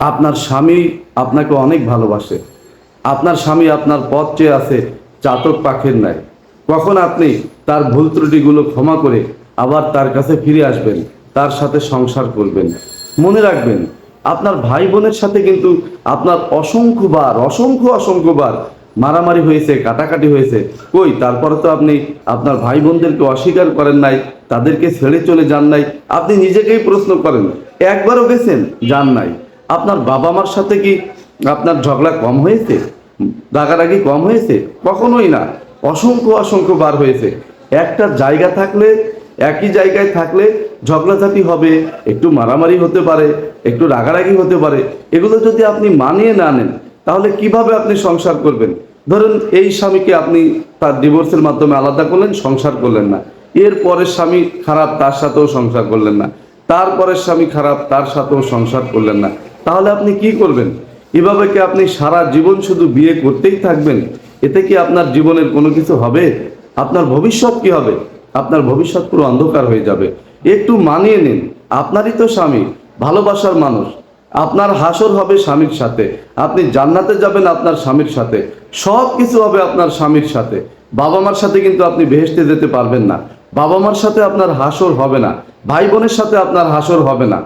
আপনার স্বামী আপনাকে অনেক ভালোবাসে। আপনার স্বামী আপনার পথ চেয়ে আছে চাতক পাখের নাই কখন আপনি তার ভুল ত্রুটিগুলো ক্ষমা করে আবার তার কাছে ফিরে আসবেন, তার সাথে সংসার করবেন। মনে রাখবেন, আপনার ভাই বোনের সাথে কিন্তু আপনার অসংখ্যবার, অসংখ্য অসংখ্যবার মারামারি হয়েছে, কাটাকাটি হয়েছে। কই, তারপরে তো আপনি আপনার ভাই বোনদেরকে অস্বীকার করেন নাই, তাদেরকে ছেড়ে চলে যান নাই। আপনি নিজেকেই প্রশ্ন করেন, একবারও গেছেন, যান নাই। আপনার বাবা মার সাথে কি আপনার ঝগড়া কম হয়েছে? রাগারাগি কম হয়েছে? কখনোই না। অসংখ্য অসংখ্য বার হয়েছে। একটা জায়গা থাকলে, একই জায়গায় থাকলে ঝগড়াঝাটি হবে, একটু মারামারি হতে পারে, একটু রাগারাগি হতে পারে। এগুলো যদি আপনি মানিয়ে না নেন, তাহলে কীভাবে আপনি সংসার করবেন? ধরুন, এই স্বামীকে আপনি তার ডিভোর্সের মাধ্যমে আলাদা করলেন, সংসার করলেন না। এর পরের স্বামী খারাপ, তার সাথেও সংসার করলেন না। তারপরের স্বামী খারাপ, তার সাথেও সংসার করলেন না। তাহলে আপনি কি করবেন? এভাবে কি আপনি সারা জীবন শুধু বিয়ে করতেই থাকবেন? এতে কি আপনার জীবনের কোনো কিছু হবে? আপনার ভবিষ্যৎ কি হবে? আপনার ভবিষ্যৎ পুরো অন্ধকার হয়ে যাবে। একটু মানিয়ে নিন, আপনারই তো স্বামী, ভালোবাসার মানুষ। আপনার হাসর হবে স্বামীর সাথে। আপনি জান্নাতে যাবেন আপনার স্বামীর সাথে। সব কিছু হবে আপনার স্বামীর সাথে। বাবা মার সাথে কিন্তু আপনি বেহেশতে যেতে পারবেন না। বাবা মার সাথে আপনার হাসর হবে না। ভাই বোনের সাথে আপনার হাসর হবে না।